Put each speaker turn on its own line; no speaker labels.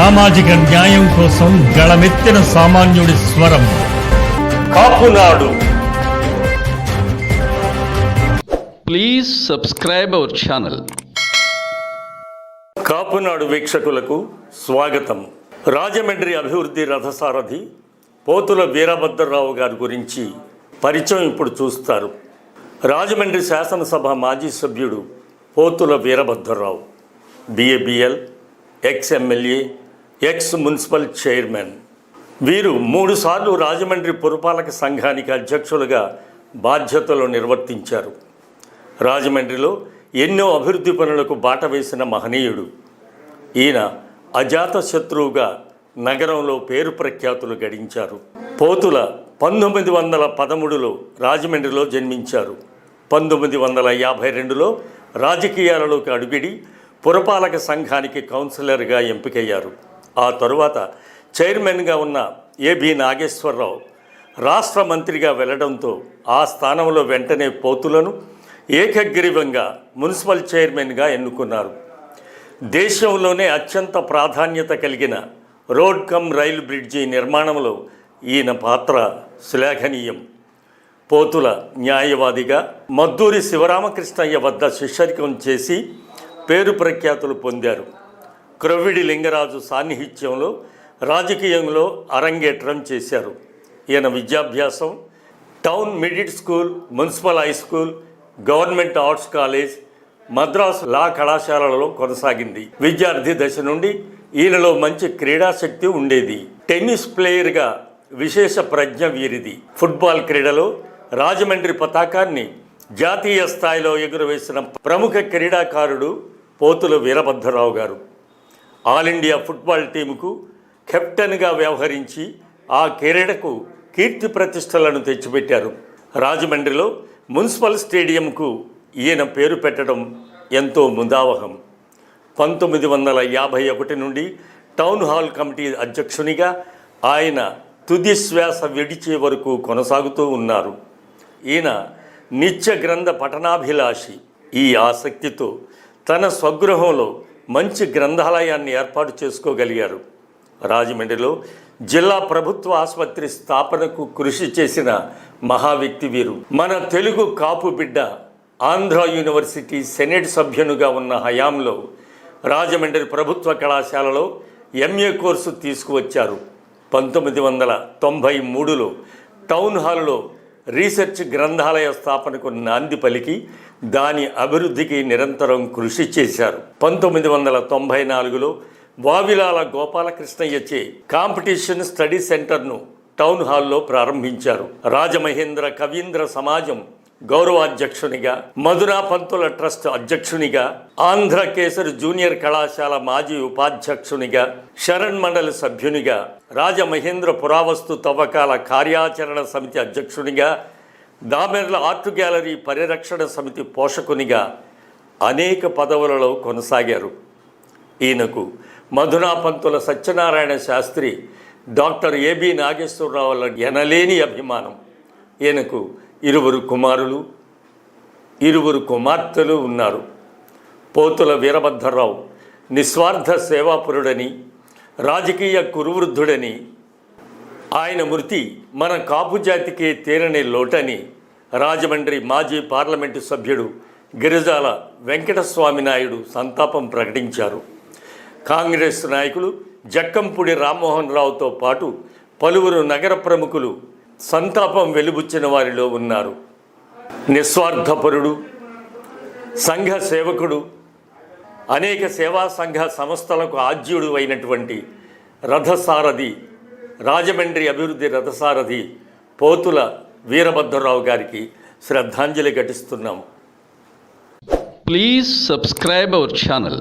సామాజిక న్యాయం కోసం గళమెత్తిన సామాన్యుడి స్వరం. Kapunadu
Please subscribe our channel.
Kapunadu వీక్షకులకు స్వాగతం. రాజమండ్రి అభివృద్ధి రథసారథి పోతుల వీరభద్రరావు గారి గురించి పరిచయం ఇప్పుడు చూస్తారు. రాజమండ్రి శాసనసభ మాజీ సభ్యుడు Pothula Veerabhadrarao BA BL ex MLA ex municipal chairman వీరు మూడుసార్లు రాజమండ్రి పురపాలక సంఘానికి అధ్యక్షులుగా బాధ్యతలు నిర్వర్తించారు. రాజమండ్రిలో ఎన్నో అభివృద్ధి పనులకు బాట వేసిన మహనీయుడు. ఈయన అజాత శత్రువుగా నగరంలో పేరు ప్రఖ్యాతులు గడించారు. పోతుల పంతొమ్మిది వందల పదమూడులో రాజమండ్రిలో జన్మించారు. పంతొమ్మిది వందల యాభై రెండులో రాజకీయాలలోకి అడుగిడి పురపాలక సంఘానికి కౌన్సిలర్గా ఎంపికయ్యారు. ఆ తరువాత చైర్మన్గా ఉన్న ఏబి నాగేశ్వరరావు రాష్ట్ర మంత్రిగా వెళ్ళడంతో ఆ స్థానంలో వెంటనే పోతులను ఏకగ్రీవంగా మున్సిపల్ చైర్మన్గా ఎన్నుకున్నారు. దేశంలోనే అత్యంత ప్రాధాన్యత కలిగిన రోడ్ కమ్ రైలు బ్రిడ్జి నిర్మాణంలో ఈయన పాత్ర శ్లాఘనీయం. పోతుల న్యాయవాదిగా మద్దూరి శివరామకృష్ణయ్య వద్ద శిష్యరికం చేసి పేరు ప్రఖ్యాతులు పొందారు. క్రొవిడి లింగరాజు సాన్నిహిత్యంలో రాజకీయంలో అరంగేట్రం చేశారు. ఈయన విద్యాభ్యాసం town middle school municipal high school government arts college Madras law కళాశాలలో కొనసాగింది. విద్యార్థి దశ నుండి ఈయనలో మంచి క్రీడాశక్తి ఉండేది. టెన్నిస్ ప్లేయర్గా విశేష ప్రజ్ఞ వీరిది. ఫుట్బాల్ క్రీడలో రాజమండ్రి పతాకాన్ని జాతీయ స్థాయిలో ఎగురవేసిన ప్రముఖ క్రీడాకారుడు పోతుల వీరభద్రరావు గారు. ఆల్ ఇండియా ఫుట్బాల్ టీముకు కెప్టెన్గా వ్యవహరించి ఆ కెరీడకు కీర్తి ప్రతిష్టలను తెచ్చిపెట్టారు. రాజమండ్రిలో మున్సిపల్ స్టేడియంకు ఈయన పేరు పెట్టడం ఎంతో ముందావహం. పంతొమ్మిది వందల యాభై ఒకటి నుండి టౌన్ హాల్ కమిటీ అధ్యక్షునిగా ఆయన తుది శ్వాస విడిచే వరకు కొనసాగుతూ ఉన్నారు. ఈయన నిత్య గ్రంథ పఠనాభిలాషి. ఈ ఆసక్తితో తన స్వగృహంలో మంచి గ్రంథాలయాన్ని ఏర్పాటు చేసుకోగలిగారు. రాజమండ్రిలో జిల్లా ప్రభుత్వ ఆసుపత్రి స్థాపనకు కృషి చేసిన మహా వ్యక్తి వీరు. మన తెలుగు కాపు బిడ్డ ఆంధ్ర యూనివర్సిటీ సెనేట్ సభ్యునుగా ఉన్న హయాంలో రాజమండ్రి ప్రభుత్వ కళాశాలలో ఎంఏ కోర్సు తీసుకువచ్చారు. పంతొమ్మిది వందల తొంభై మూడులో టౌన్ హాల్లో రీసెర్చ్ గ్రంథాలయ స్థాపనకు నాంది పలికి దాని అభివృద్ధికి నిరంతరం కృషి చేశారు. పంతొమ్మిది వందల తొంభై నాలుగులో వావిలాల గోపాలకృష్ణయ్యచే కాంపిటీషన్ స్టడీ సెంటర్ను టౌన్ హాల్లో ప్రారంభించారు. రాజమహేంద్ర కవీంద్ర సమాజం గౌరవాధ్యక్షునిగా మధురా పంతుల ట్రస్ట్ అధ్యక్షునిగా ఆంధ్ర కేసరి జూనియర్ కళాశాల మాజీ ఉపాధ్యక్షునిగా శరణ్ మండలి సభ్యునిగా రాజమహేంద్ర పురావస్తు తవ్వకాల కార్యాచరణ సమితి అధ్యక్షునిగా దామెర్ల ఆర్ట్ గ్యాలరీ పరిరక్షణ సమితి పోషకునిగా అనేక పదవులలో కొనసాగారు. ఈయనకు మధునా పంతుల సత్యనారాయణ శాస్త్రి డాక్టర్ ఏబి నాగేశ్వరరావుల ఎనలేని అభిమానం. ఈయనకు ఇరువురు కుమారులు ఇరువురు కుమార్తెలు ఉన్నారు. పోతుల వీరభద్రరావు నిస్వార్థ సేవాపురుడని రాజకీయ కురువృద్ధుడని ఆయన మృతి మన కాపు జాతికే తీరని లోటని రాజమండ్రి మాజీ పార్లమెంటు సభ్యుడు గిరిజాల వెంకటస్వామి నాయుడు సంతాపం ప్రకటించారు. కాంగ్రెస్ నాయకులు జక్కంపూడి రామ్మోహన్ రావుతో పాటు పలువురు నగర ప్రముఖులు సంతాపం వెలుబుచ్చిన వారిలో ఉన్నారు. నిస్వార్థపరుడు సంఘ సేవకుడు అనేక సేవా సంఘ సంస్థలకు ఆద్యుడు అయినటువంటి రథసారథి రాజమండ్రి అభివృద్ధి రథసారథి పోతుల వీరభద్రరావు గారికి శ్రద్ధాంజలి ఘటిస్తున్నాం.
Please subscribe our channel